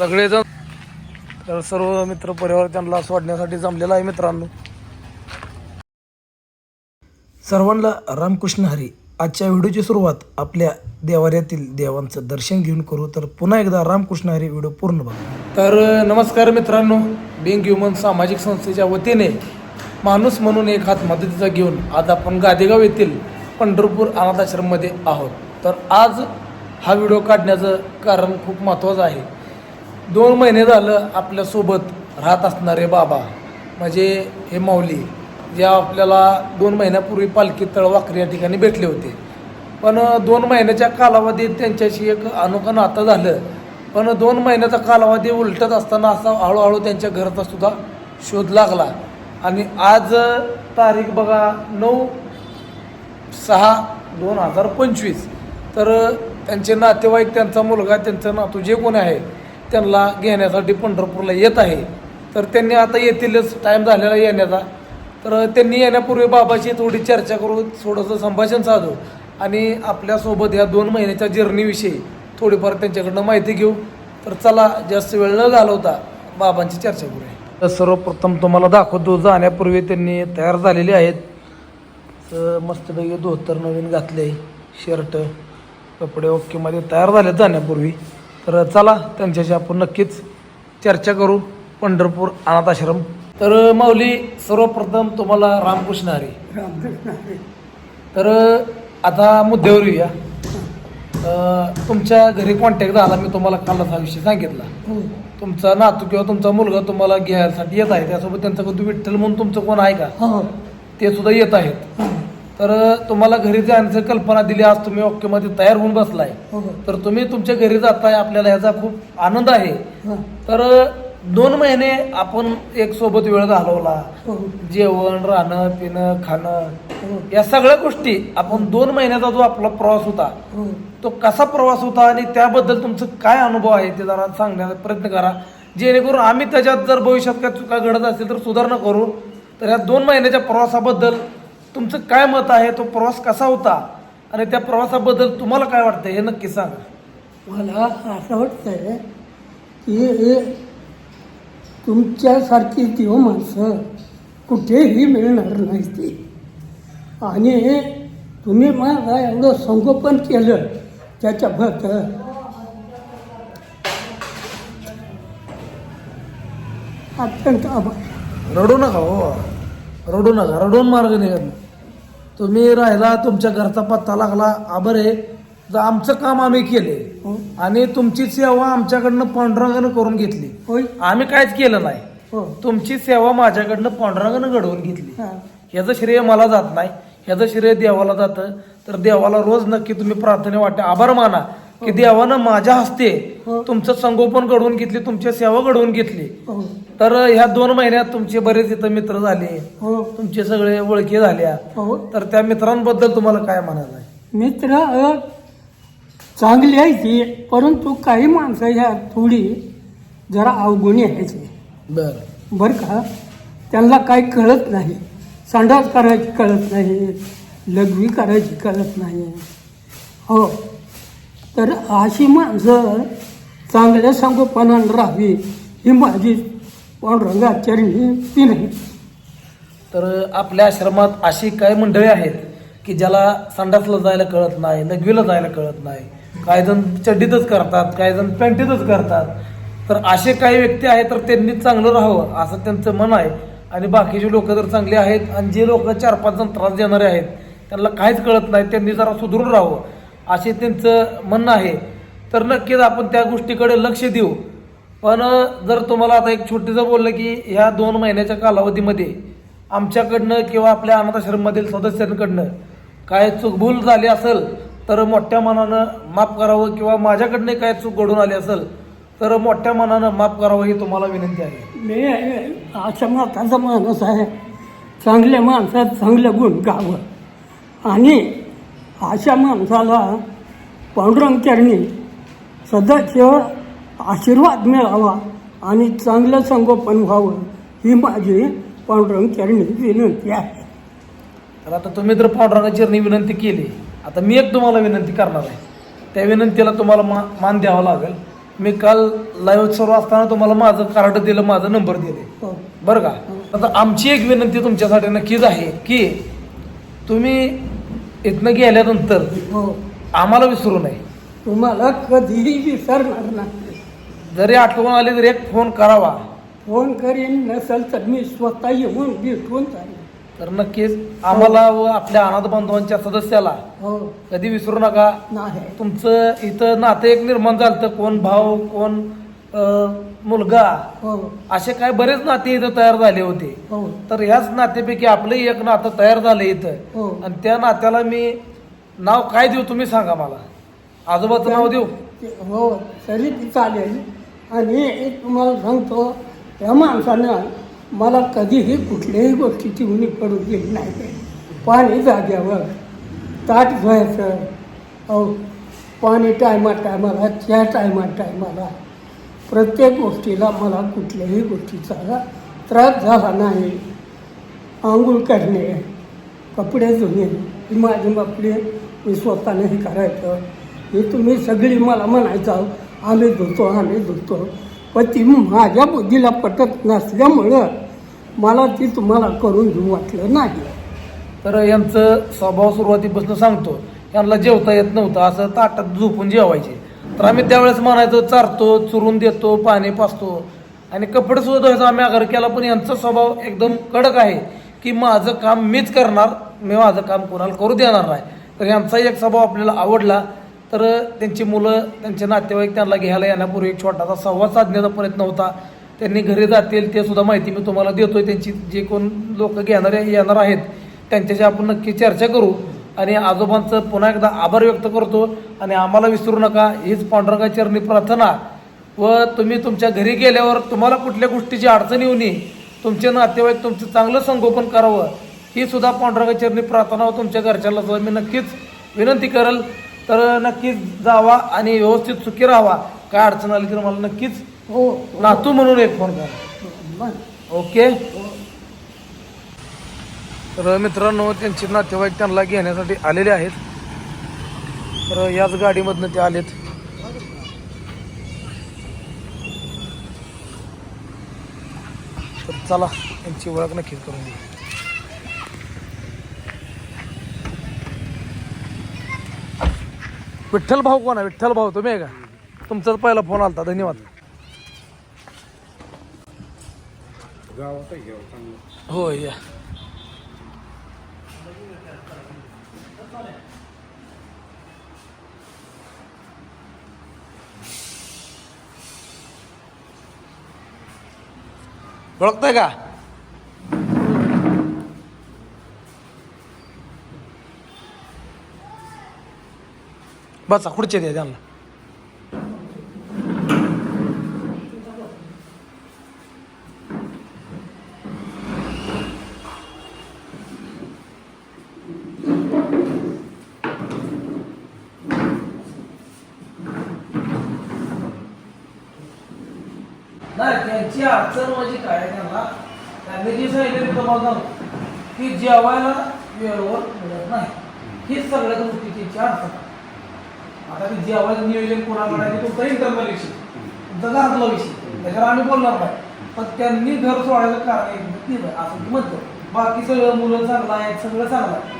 सगळेजण. तर सर्व मित्र परिवार त्यांना सोडण्यासाठी जमलेला आहे मित्रांनो. सर्वांना रामकृष्ण हरी. आजच्या व्हिडिओची सुरुवात आपल्या देवाऱ्यातील देवांचं दर्शन घेऊन करू. तर पुन्हा एकदा रामकृष्ण हरी व्हिडिओ पूर्ण बघा. तर नमस्कार मित्रांनो. बिंग ह्युमन सामाजिक संस्थेच्या वतीने माणूस म्हणून एक हात मदतीचा घेऊन आज आपण गादेगाव येथील पंढरपूर अनाथाश्रममध्ये आहोत. तर आज हा व्हिडिओ काढण्याचं कारण खूप महत्त्वाचं आहे. दोन महिने झालं आपल्यासोबत राहत असणारे बाबा म्हणजे हे माऊली जे आपल्याला दोन महिन्यापूर्वी पालखी तळवाकरी या ठिकाणी भेटले होते. पण दोन महिन्याच्या कालावधीत त्यांच्याशी एक अनोखं नातं झालं. पण दोन महिन्याचा कालावधी उलटत असताना असा हळूहळू त्यांच्या घराचा सुद्धा शोध लागला. आणि आज तारीख बघा नऊ सहा दोन हजार पंचवीस. तर त्यांचे नातेवाईक त्यांचा मुलगा त्यांचं नातू जे कोणी आहे त्यांना घेण्यासाठी पंढरपूरला येत आहे. तर त्यांनी आता येतीलच टाईम झालेला येण्याचा. तर त्यांनी येण्यापूर्वी बाबाशी थोडी चर्चा करू थोडंसं संभाषण साधू. आणि आपल्यासोबत या दोन महिन्याच्या जर्नीविषयी थोडीफार त्यांच्याकडनं माहिती घेऊ. तर चला जास्त वेळ न घालवता बाबांची चर्चा करूया. तर सर्वप्रथम तुम्हाला दाखवतो जाण्यापूर्वी त्यांनी तयार झालेले आहेत. तर मस्तपैकी धोतर नवीन घातले शर्ट कपडे ओकेमध्ये तयार झाले जाण्यापूर्वी. तर चला त्यांच्याशी आपण नक्कीच चर्चा करू पंढरपूर अनाथ आश्रम. तर माऊली सर्वप्रथम तुम्हाला रामकृष्ण हरी. तर आता मुद्द्यावर येऊया. तुमच्या घरी कॉन्टॅक्ट झाला मी तुम्हाला कालच हा विषय सांगितला. तुमचा नातू किंवा तुमचा मुलगा तुम्हाला घ्यायसाठी येत आहे त्यासोबत त्यांचं विठ्ठल म्हणून तुमचं कोण आहे का? हो. ते सुद्धा येत आहेत. तर तुम्हाला घरी जाण्याची कल्पना दिली आज तुम्ही ओकेमध्ये तयार होऊन बसलाय. हो तर तुम्ही तुमच्या घरी जाताय आपल्याला ह्याचा खूप आनंद आहे. हो. तर दोन महिने आपण एक सोबत वेळ घालवला. हो. जेवण राहणं पिणं खाणं हो. या सगळ्या गोष्टी आपण दोन महिन्याचा जो आपला प्रवास होता हो. तो कसा प्रवास होता आणि त्याबद्दल तुमचं काय अनुभव आहे ते जरा सांगण्याचा प्रयत्न करा. जेणेकरून आम्ही त्याच्यात जर भविष्यात काय चुका घडत असेल तर सुधारणा करू. तर या दोन महिन्याच्या प्रवासाबद्दल तुमचं काय मत आहे? तो प्रवास कसा होता? आणि त्या प्रवासाबद्दल तुम्हाला काय वाटतं हे नक्की सांगा. मला असं वाटतंय की तुमच्यासारखी देव माणसं कुठेही मिळणार नाही ती आणि तुम्ही मला एवढं संगोपन केलं त्याच्याबद्दल अत्यंत आभार रडू नका हो. रडू नका. रडून मार्ग निघत. तुम्ही राहिला तुमच्या घरचा पत्ता लागला आबर आहे तर आमचं काम आम्ही केले. आणि तुमची सेवा आमच्याकडनं पांडुरंगानं करून घेतली. आम्ही काहीच केलं नाही. हो तुमची सेवा माझ्याकडनं पांडुरंगानं घडवून घेतली. ह्याचं श्रेय मला जात नाही. ह्याचं श्रेय देवाला जातं. तर देवाला रोज नक्की तुम्ही प्रार्थने वाटते आभार माना. की देवानं माझ्या हस्ते हो. तुमचं संगोपन घडवून घेतली तुमची सेवा घडवून घेतली. हो. तर ह्या दोन महिन्यात तुमचे बरेच इथं मित्र झाले. हो. तुमचे सगळे ओळखी झाल्या. हो. तर त्या मित्रांबद्दल तुम्हाला काय म्हणायचं आहे? मित्र अ, चांगली आहे ती परंतु काही माणसं ह्या थोडी जरा अवगुणी आहेत. बर. बरं का? त्यांना काही कळत नाही. संडास करायची कळत नाही. लघवी करायची कळत नाही. हो. तर अशी माणसं चांगल्या संगोपनानं राहावी ही माझी पांडुरंगाचरणी नाही. तर आपल्या आश्रमात अशी काही मंडळी आहेत की ज्याला संडासला जायला कळत नाही नगवीला जायला कळत नाही? काही जण चड्डीतच करतात काही जण पॅन्टीतच करतात. तर असे काही व्यक्ती आहेत तर त्यांनी चांगलं राहावं असं त्यांचं मन आहे. आणि बाकीचे लोक तर चांगले आहेत आणि जे लोक चार पाच जण त्रास देणारे आहेत त्यांना काहीच कळत नाही त्यांनी जरा सुधरून राहावं. असे त्यांचं म्हणणं आहे. तर नक्कीच आपण त्या गोष्टीकडे लक्ष देऊ. पण जर तुम्हाला आता एक छोटीचं बोललं की ह्या दोन महिन्याच्या कालावधीमध्ये आमच्याकडनं किंवा आपल्या अनाथाश्रममधील सदस्यांकडनं काय चुकभूल झाली असेल तर मोठ्या मनानं माफ करावं किंवा माझ्याकडनं काय चूक घडून आली असेल तर मोठ्या मनानं माफ करावं ही तुम्हाला विनंती आहे. मी अशा मताचा माणूस आहे चांगल्या माणसात चांगलं गुण गावं. आणि अशा माणसाला पांडुरंगचरणी सदाशिव आशीर्वाद मिळावा आणि चांगलं संगोपन व्हावं ही माझी पांडुरंगचरणी विनंती आहे. तर आता तुम्ही तर पांडुरंगाची विनंती केली आता मी एक तुम्हाला विनंती करणार आहे. त्या विनंतीला तुम्हाला मा मान द्यावा लागेल. मी काल लाईव्ह सर्व असताना तुम्हाला माझं कार्ड दिलं माझा नंबर दिले. हो. बरं का? आता आमची एक विनंती तुमच्यासाठी नक्कीच आहे की तुम्ही इथनं गेल्यानंतर हो. आम्हाला विसरू नये. तुम्हाला कधीही विसरणार नाही. जरी आठवण आली तरी एक फोन करावा. फोन करीन नसेल तर मी स्वतः येऊन भेटून जाईन. तर नक्कीच आम्हाला व आपल्या अनाथ बांधवांच्या सदस्याला हो. कधी विसरू नका. नाही. तुमचं इथं नातं एक निर्माण झालं कोण भाऊ कोण मुलगा हो. असे काय बरेच नाते इथं तयार झाले होते. हो. तर ह्याच नातेपैकी आपलं एक नातं तयार झालं इथं. हो. आणि त्या नात्याला मी नाव काय देऊ तुम्ही सांगा मला? आजोबाचं नाव देऊ? हो तरी चालेल. आणि एक तुम्हाला सांगतो या माणसानं मला कधीही कुठल्याही गोष्टीची उणीव पडू दिली नाही. पाणी जाग्यावर ताट धुवायचं. हो पाणी टायमा टायमाला चहा टायमा टायमाला. प्रत्येक गोष्टीला मला कुठल्याही गोष्टीचा त्रास झाला नाही. आंघोळ करणे कपडे धुणे ही माझी बापडी मी स्वतःने हे करायचं. हे तुम्ही सगळी मला म्हणायचं आम्ही धुतो आम्ही धुतो. पण ती माझ्या बुद्धीला पटत नसल्यामुळं मला ती तुम्हाला करून घेऊ वाटलं नाही. तर यांचं स्वभाव सुरुवातीपासून सांगतो यांना जेवता येत नव्हतं असं ताटात झोपून जेवायचे. तर आम्ही त्यावेळेस म्हणायचो चारतो चुरून देतो पाणी पाचतो. आणि कपडे सुद्धा धुवायचा आम्ही आग्रह केला पण यांचा स्वभाव एकदम कडक आहे की माझं काम मीच करणार मी माझं काम कोणाला करू देणार नाही. तर यांचा एक स्वभाव आपल्याला आवडला. तर त्यांची मुलं त्यांचे नातेवाईक त्यांना घ्यायला येण्यापूर्वी एक छोटासा संवाद साधण्याचा प्रयत्न होता. त्यांनी घरी जातील ते सुद्धा माहिती मी तुम्हाला देतोय. त्यांची जे कोण लोक घेणारे येणार आहेत त्यांच्याशी आपण नक्की चर्चा करू. आणि आजोबांचं पुन्हा एकदा आभार व्यक्त करतो आणि आम्हाला विसरू नका. हीच पांडुरंगा चरणी प्रार्थना. व तुम्ही तुमच्या घरी गेल्यावर तुम्हाला कुठल्या गोष्टीची अडचण येऊ नये तुमचे नातेवाईक तुमचं चांगलं संगोपन करावं ही सुद्धा पांडुरंगा चरणी प्रार्थना व तुमच्या घरच्याला सुद्धा मी नक्कीच विनंती करेल. तर नक्कीच जावा आणि व्यवस्थित सुखी राहावा. काय अडचण आली तर मला नक्कीच हो. नातू म्हणून एक फोन करा. ओके तर मित्रांनो त्यांचे नातेवाईक त्यांना घेण्यासाठी आलेले आहेत. तर याच गाडीमधनं ते आलेत. तर चला त्यांची ओळख नक्कीच करून देऊ विठ्ठल भाऊ कोण आहे? विठ्ठल भाऊ तुम्ही आहे का? तुमचाच पहिला फोन आलता धन्यवाद. हो या. ओळखताय का? बसा खुर्ची द्या त्यांना. त्यांची अडचण म्हणजे काय आहे त्यांना? त्यांनी जी सांगितलं तुम्हाला की जेवायला वेळेवर मिळत नाही. हीच सगळ्यात मोठी त्यांची अडचण आता ती जेवायचं नियोजन कोणाकडे आहे ते तुमचा इंटरनल विषय तुमचा घरातला विषय त्याच्यावर आम्ही बोलणार नाही. पण त्यांनी घर सोडायचं कारण एक असं म्हणतो. बाकी सगळं मुलं चांगलं आहे सगळं चांगलं आहे.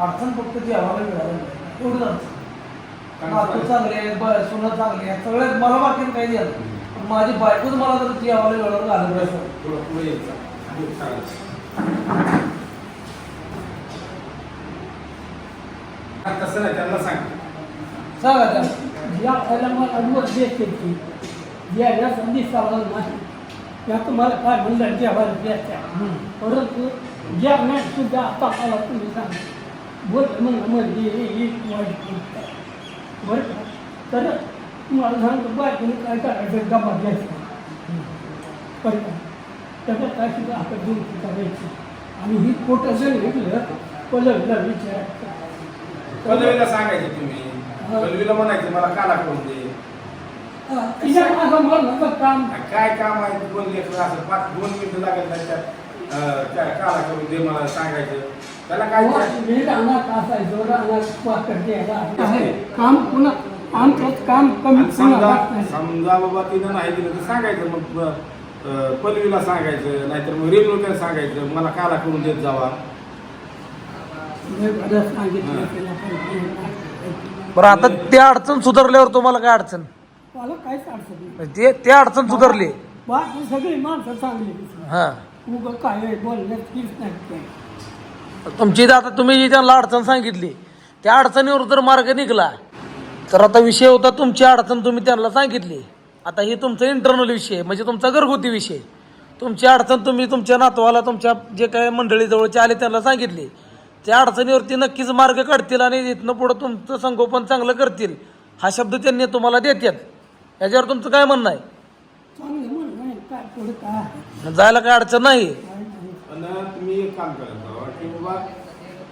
अडचण फक्त जेवायला मिळालं नाही. एवढंच अडचण. नातू चांगले आहेत सुनं चांगली आहेत सगळ्यात मला बाकी काही पण माझी बायकोच मला जर जेवायला वेळेवर घालून द्यायचं तसं नाही त्यांना सांग. सांगा ज्या आपल्याला मला अनुभव देते की ज्याला संधी चालणार नाही. त्या तुम्हाला काय म्हणलं जेवायला द्यायच्या परंतु ज्या मॅच सुद्धा आता मला तुम्ही सांगा. बोल मग म्हणजे एक वाईट. बरं तर तुम्हाला सांगतो बायकोने काय करायचं डबा घ्यायचा बरं का? काय सुद्धा आपण दोन करायची आणि ही पोटं जर निघलं पलवला विचार. पल्लवीला सांगायचे तुम्ही. पल्लवीला म्हणायचं मला काला करून दे? तिच्या माझं म्हणलं काम. काय काम आहे? तू बोलली असं पाच दोन मिनिटं लागेल त्याच्यात. काला करून दे मला सांगायचं. त्याला काय मी रानात असायचो रानात वाकर द्यायला. काम पुन्हा आमचं काम कमी आणि समजा नाही. समजा बाबा तिनं नाही दिलं तर सांगायचं मग अं, पल्लवीला सांगायचं नाहीतर मग रेणुकाला सांगायचं मला काला करून देत जावा. बरं सांगितलं त्याला पण. बरं आता त्या अडचण सुधारल्यावर तुम्हाला काय अडचण? मला काहीच अडचण नाही. ते त्या अडचण सुधारली. बाकी सगळी माणसं चांगली हा. उगं काय बोलण्यात नाही काय. तुमची इथं आता तुम्ही जी त्यांना अडचण सांगितली त्या अडचणीवर जर मार्ग निघला तर आता विषय होता तुमची अडचण तुम्ही त्यांना सांगितली. आता ही तुमचा इंटरनल विषय म्हणजे तुमचा घरगुती विषय तुमची अडचण तुम्ही तुमच्या नातवाला तुमच्या जे काही मंडळी जवळचे आले त्यांना सांगितली. त्या अडचणीवरती नक्कीच मार्ग काढतील आणि इथनं पुढं तुमचं संगोपन चांगलं करतील हा शब्द त्यांनी तुम्हाला देतात याच्यावर तुमचं काय म्हणणं आहे? काय काय? जायला काय अडचण नाही. काय तुम्ही एक काम करत जावा की बाबा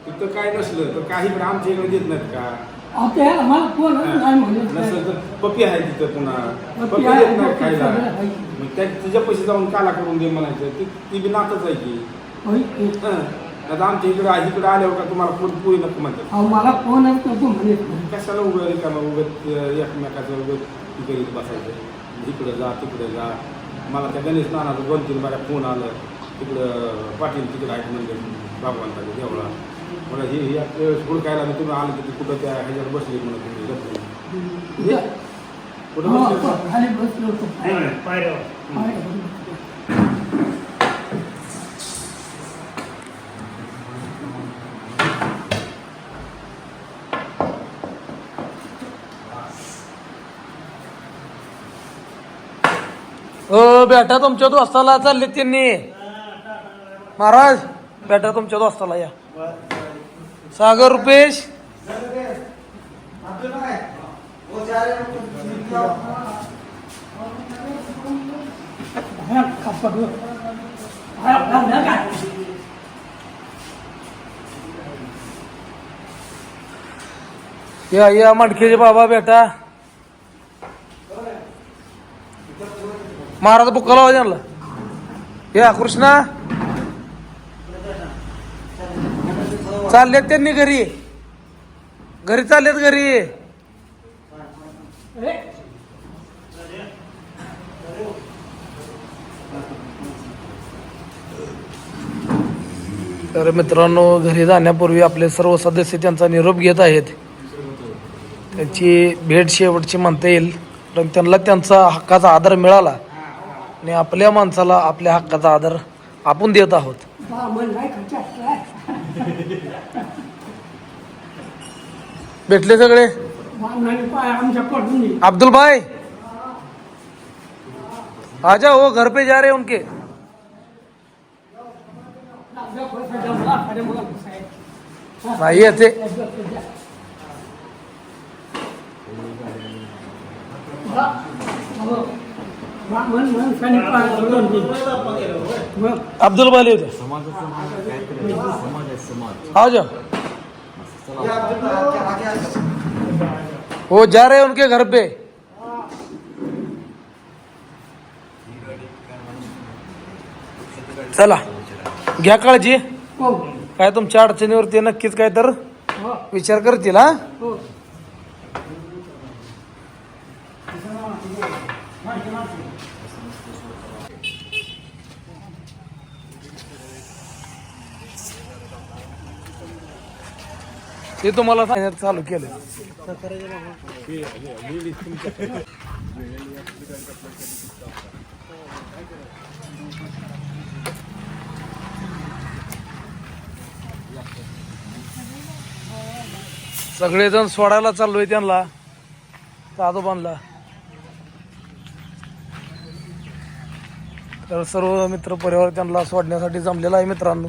तिथं काय नसलं तर काही पण आमच्या इकडे देत नाहीत का? आता नाही तर पपी आहे तिथं पुन्हा. पपी आहे, देत नाही पप्पी खायला. सगळं आहे. मग त्या तिच्या पैसे जाऊन काला करून दे म्हणायचं. ती ती बी नातच आहे की. होय की. हं. आता आमच्या इकडे इकडे आल्यावर का तुम्हाला पुरी पुरी नको म्हणतात. अहो मला म्हणत नाही. कशाला उघड रिकामा उगत एकमेकाचं उगत करीत बसायचं? इकडं जा तिकडे जा. मला त्या गणेश नानाचं दोन तीन बाऱ्या फोन आलं. तिकडं पाटील तिकडे आहेत म्हणजे बाबवांचा देवळा मला हे हे हुडकायला मी तुम्ही आलं की कुठं? त्या ह्याच्यावर बसले म्हणून तुम्ही. हे? कुठं हो, बसले? खाली बसलो होतो. पायऱ्यावर. अ बेटा तुमच्या दोस्ताला चालले त्यांनी. महाराज बेटा तुमच्या दोस्ताला या. सागर रुपेश. या या मडकेचे बाबा बेटा. महाराज बुक्का हो त्यांना या कृष्णा. चाललेत त्यांनी घरी. घरी चाललेत घरी. तर मित्रांनो घरी जाण्यापूर्वी आपले सर्व सदस्य त्यांचा निरोप घेत आहेत. त्याची भेट शेवटची म्हणता येईल. पण त्यांना त्यांचा हक्काचा आदर मिळाला. आणि आपल्या माणसाला आपल्या हक्काचा आदर आपण देत आहोत. बामण नाही का जास्त आहे. भेटले सगळे बामणाने पाय आमच्या पडून येईल. अब्दुल भाई आ जाओ वो घर पे जा रहे हैं उनके जा, बस, जा, अब्दुल भाई होते. आ जाओ वो जा रहे हैं उनके घर पे. चला घ्या काळजी. हो. काय तुमच्या अडचणीवरती नक्कीच काय तर हो. विचार करतील हा. ते तुम्हाला सांगण्यात चालू केलं सगळेजण सोडायला चाललोय त्यांना. आजोबांना तर सर्व मित्र परिवार त्यांना सोडण्यासाठी जमलेला आहे मित्रांनो.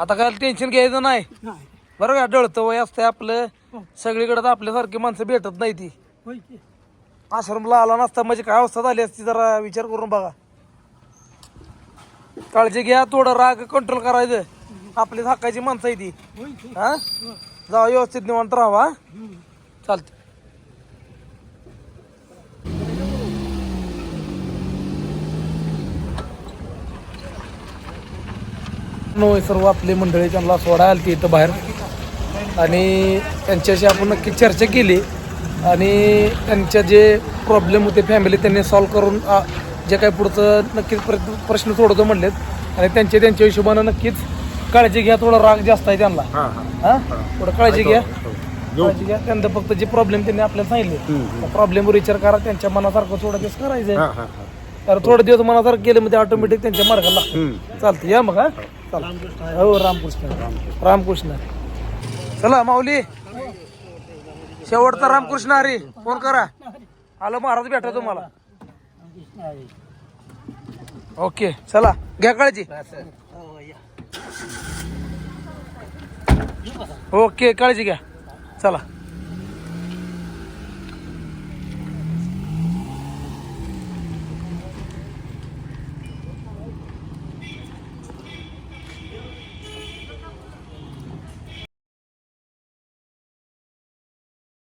आता काय टेन्शन घ्यायचं नाही. नाही. बरं का डळतं वय असतंय आपलं. सगळीकडे तर आपल्यासारखी माणसं भेटत नाही ती. होय की. आश्रमला आला नसता म्हणजे काय अवस्था झाली असती जरा विचार करून बघा. काळजी घ्या थोडं राग कंट्रोल करायचं. आपली हाकाची माणसं आहे ती. होय की. हा? जावा व्यवस्थित निवांत राहा चालतं होय सर्व आपली मंडळी त्यांना सोडायला आली इथं बाहेर. आणि त्यांच्याशी आपण नक्की चर्चा केली. आणि त्यांच्या जे प्रॉब्लेम होते फॅमिली त्यांनी सॉल्व करून आ, जे काही पुढचं नक्कीच प्र- प्रश्न सोडवतो म्हणलेत. आणि त्यांच्या त्यांच्या हिशोबानं नक्कीच काळजी घ्या थोडा राग जास्त आहे त्यांना. हां हां. हा? थोडं काळजी घ्या. काळजी घ्या. त्यांना फक्त जे प्रॉब्लेम त्यांनी आपल्याला सांगितले. प्रॉब्लेमवर विचार करा त्यांच्या मनासारखं थोडं दिवस करायचं हां हां हां. कारण थोडे दिवस मनासारखं केलं म्हणजे ऑटोमॅटिक त्यांच्या मार्गाला. चालतं या मग हा. चालतं हो रामकृष्ण. रामकृष्ण. चला माऊली. शेवटचा रामकृष्ण हरी. फोन करा. आलो महाराज भेटा तुम्हाला. ओके चला. घ्या काळजी. ओके काळजी घ्या. चला.